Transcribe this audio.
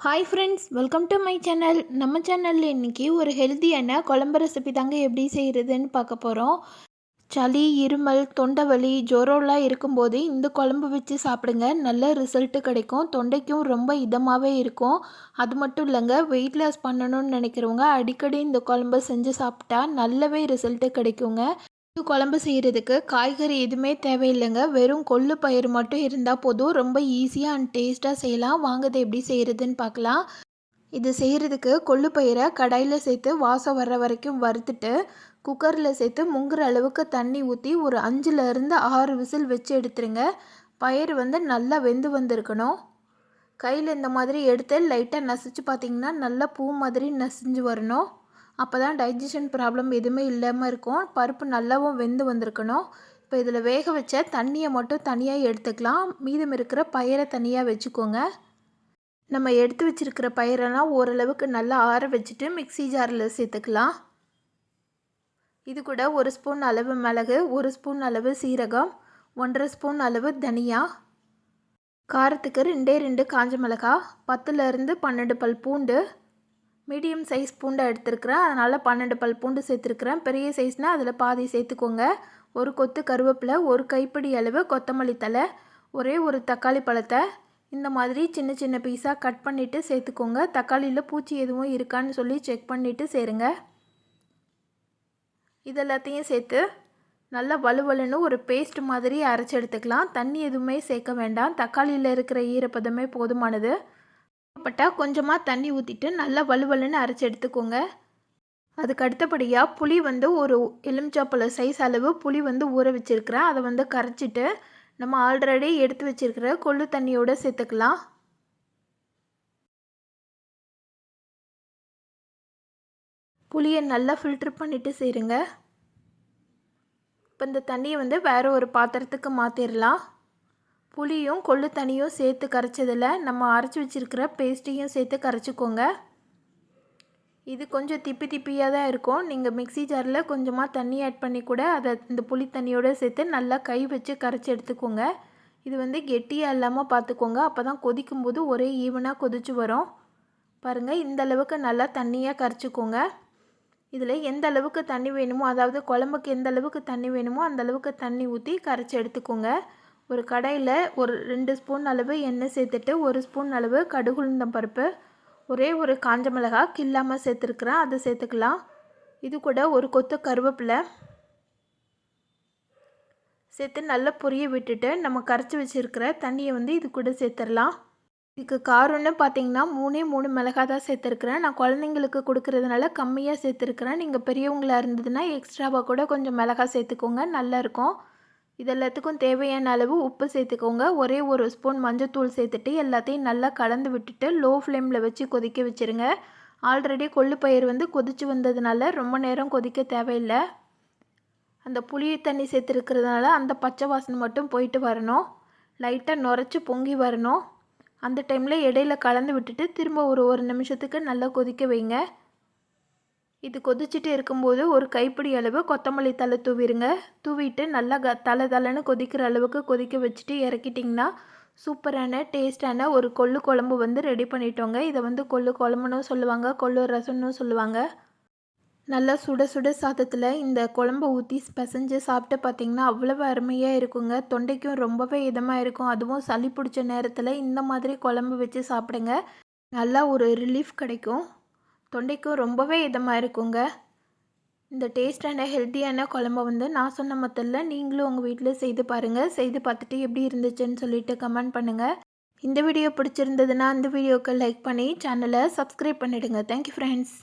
Hi friends welcome to my channel நம்ம சேனலில் இன்றைக்கி ஒரு ஹெல்த்தியான குழம்பு ரெசிபி தாங்க எப்படி செய்கிறதுன்னு பார்க்க போகிறோம் சளி இருமல் தொண்டை வலி ஜுரம்லாம் இருக்கும்போது இந்த குழம்பு வச்சு சாப்பிடுங்க. நல்ல ரிசல்ட்டு கிடைக்கும். தொண்டைக்கும் ரொம்ப இதமாகவே இருக்கும். அது மட்டும் இல்லைங்க வெயிட் லாஸ் பண்ணணும்னு நினைக்கிறவங்க அடிக்கடி இந்த குழம்பு செஞ்சு சாப்பிட்டா நல்லாவே ரிசல்ட்டு கிடைக்குங்க. குழம்பு செய்கிறதுக்கு காய்கறி எதுவுமே தேவையில்லைங்க. வெறும் கொள்ளு பயிர் மட்டும் இருந்தால் போதும். ரொம்ப ஈஸியாக அண்ட் டேஸ்ட்டாக செய்யலாம். வாங்கதை எப்படி செய்கிறதுன்னு பார்க்கலாம். இது செய்கிறதுக்கு கொள்ளு பயிரை கடாயில் சேர்த்து வாசம் வர்ற வரைக்கும் வறுத்துட்டு குக்கரில் சேர்த்து முங்குற அளவுக்கு தண்ணி ஊற்றி ஒரு அஞ்சுலேருந்து ஆறு விசில் வச்சு எடுத்துருங்க. பயிர் வந்து நல்லா வெந்து வந்திருக்கணும். கையில் இந்த மாதிரி எடுத்து லைட்டாக நசிச்சு பார்த்திங்கன்னா நல்லா பூ மாதிரி நசிஞ்சு வரணும். அப்போ தான் டைஜஷன் ப்ராப்ளம் எதுவுமே இல்லாமல் இருக்கும். பருப்பு நல்லாவும் வெந்து வந்திருக்கணும். இப்போ இதில் வேக வச்ச தண்ணியை மட்டும் தனியாக எடுத்துக்கலாம். மீதம் இருக்கிற பயிரை தனியாக வச்சுக்கோங்க. நம்ம எடுத்து வச்சுருக்கிற பயிரெல்லாம் ஓரளவுக்கு நல்லா ஆற வச்சுட்டு மிக்சி ஜாரில் சேர்த்துக்கலாம். இது கூட ஒரு ஸ்பூன் அளவு மிளகு ஒரு ஸ்பூன் அளவு சீரகம் ஒன்றரை ஸ்பூன் அளவு தனியா. காரத்துக்கு ரெண்டே ரெண்டு காஞ்ச மிளகா பத்துலேருந்து பன்னெண்டு பல் பூண்டு மீடியம் சைஸ் பூண்டை எடுத்துருக்குறேன். அதனால் பன்னெண்டு பல் பூண்டு சேர்த்துருக்குறேன். பெரிய சைஸ்னால் அதில் பாதி சேர்த்துக்கோங்க. ஒரு கொத்து கருவேப்பிலை ஒரு கைப்பிடி அளவு கொத்தமல்லி தலை ஒரே ஒரு தக்காளி பழத்தை இந்த மாதிரி சின்ன சின்ன பீஸாக கட் பண்ணிவிட்டு சேர்த்துக்கோங்க. தக்காளியில் பூச்சி எதுவும் இருக்கான்னு சொல்லி செக் பண்ணிவிட்டு சேருங்க. இதெல்லாத்தையும் சேர்த்து நல்லா வலுவலுன்னு ஒரு பேஸ்ட் மாதிரி அரைச்சி எடுத்துக்கலாம். தண்ணி எதுவுமே சேர்க்க வேண்டாம். தக்காளியில் இருக்கிற ஈரப்பதமே போதுமானது. பட்டா கொஞ்சமாக தண்ணி ஊற்றிட்டு நல்லா வலுவலுன்னு அரைச்சி எடுத்துக்கோங்க. அதுக்கு அடுத்தபடியாக புளி வந்து ஒரு எலுமிச்சாப்பழ சைஸ் அளவு புளி வந்து ஊற வச்சுருக்கிறேன். அதை வந்து கரைச்சிட்டு நம்ம ஆல்ரெடி எடுத்து வச்சுருக்கிற கொள்ளு தண்ணியோடு சேர்த்துக்கலாம். புளியை நல்லா ஃபில்ட்ரு பண்ணிவிட்டு செய்கிறேங்க இப்போ இந்த தண்ணியை வந்து வேறு ஒரு பாத்திரத்துக்கு மாற்றிடலாம் புளியும் கொள்ளு தண்ணியும் சேர்த்து கரைச்சதில் நம்ம அரைச்சி வச்சுருக்கிற பேஸ்ட்டையும் சேர்த்து கரைச்சிக்கோங்க. இது கொஞ்சம் திப்பி திப்பியாக தான் இருக்கும். நீங்கள் மிக்சி ஜாரில் கொஞ்சமாக தண்ணி ஆட் பண்ணி கூட அதை இந்த புளி தண்ணியோடு சேர்த்து நல்லா கை வச்சு கரைச்சி எடுத்துக்கோங்க. இது வந்து கெட்டியாக இல்லாமல் பார்த்துக்கோங்க அப்போ தான் கொதிக்கும்போது ஒரே ஈவனாக கொதிச்சு வரும். பாருங்கள் இந்த அளவுக்கு நல்லா தண்ணியாக கரைச்சிக்கோங்க. இதில் எந்த அளவுக்கு தண்ணி வேணுமோ அதாவது குழம்புக்கு எந்த அளவுக்கு தண்ணி வேணுமோ அந்த அளவுக்கு தண்ணி ஊற்றி கரைச்சி எடுத்துக்கோங்க. ஒரு கடையில் ஒரு ரெண்டு ஸ்பூன் அளவு எண்ணெய் சேர்த்துட்டு ஒரு ஸ்பூன் அளவு கடுகுளுந்தம் பருப்பு ஒரே ஒரு காஞ்ச மிளகா கில்லாமல் சேர்த்துருக்குறேன் அதை சேர்த்துக்கலாம். இது கூட ஒரு கொத்து கருவேப்பிலை சேர்த்து நல்லா பொரிய விட்டுட்டு நம்ம கரைச்சி வச்சுருக்கிற தண்ணியை வந்து இது கூட சேர்த்துடலாம். இதுக்கு காரம்னு பார்த்தீங்கன்னா மூணே மூணு மிளகா தான் சேர்த்துருக்குறேன். நான் குழந்தைங்களுக்கு கொடுக்குறதுனால கம்மியாக சேர்த்துருக்குறேன். நீங்கள் பெரியவங்களாக இருந்ததுன்னா எக்ஸ்ட்ராவாக கூட கொஞ்சம் மிளகா சேர்த்துக்கோங்க நல்லாயிருக்கும் இது எல்லாத்துக்கும் தேவையான அளவு உப்பு சேர்த்துக்கோங்க. ஒரே ஒரு ஸ்பூன் மஞ்சத்தூள் சேர்த்துட்டு எல்லாத்தையும் நல்லா கலந்து விட்டுட்டு லோ ஃப்ளேமில் வச்சு கொதிக்க வச்சுருங்க. ஆல்ரெடி கொள்ளுப்பயிர் வந்து கொதித்து வந்ததுனால ரொம்ப நேரம் கொதிக்க தேவையில்லை. அந்த புளி தண்ணி சேர்த்துருக்கிறதுனால அந்த பச்சை வாசனை மட்டும் போயிட்டு வரணும். லைட்டாக நுரைச்சி பொங்கி வரணும். அந்த டைமில் இடையில கலந்து விட்டுட்டு திரும்ப ஒரு ஒரு நிமிஷத்துக்கு நல்லா கொதிக்க வைங்க. இது கொதிச்சுட்டு இருக்கும்போது ஒரு கைப்பிடி அளவு கொத்தமல்லி தலை தூவிடுங்க. தூவிட்டு நல்லா க தலை தலைன்னு கொதிக்கிற அளவுக்கு கொதிக்க வச்சுட்டு இறக்கிட்டிங்கன்னா சூப்பரான டேஸ்டான ஒரு கொள்ளு குழம்பு வந்து ரெடி பண்ணிட்டோங்க. இதை வந்து கொள்ளு குழம்புன்னு சொல்லுவாங்க கொள்ளு ரசம்னு சொல்லுவாங்க. நல்லா சுட சுட சாதத்தில் இந்த குழம்பை ஊற்றி பிசைஞ்சு சாப்பிட்டு பார்த்தீங்கன்னா அவ்வளவு அருமையாக இருக்குங்க. தொண்டைக்கும் ரொம்பவே இதமாக இருக்கும். அதுவும் சளி பிடிச்ச நேரத்தில் இந்த மாதிரி குழம்பு வச்சு சாப்பிடுங்க. நல்லா ஒரு ரிலீஃப் கிடைக்கும். தொண்டைக்கும் ரொம்பவே இதமாக இருக்குங்க. இந்த டேஸ்டான ஹெல்த்தியான குழம்ப வந்து நான் சொன்ன மொத்தத்தில் நீங்களும் உங்கள் வீட்டில் செய்து பாருங்கள் செய்து பார்த்துட்டு எப்படி இருந்துச்சுன்னு சொல்லிட்டு கமெண்ட் பண்ணுங்கள் இந்த வீடியோ பிடிச்சிருந்ததுன்னா அந்த வீடியோக்கு லைக் பண்ணி சேனலை சப்ஸ்கிரைப் பண்ணிவிடுங்க தேங்க்யூ ஃப்ரெண்ட்ஸ்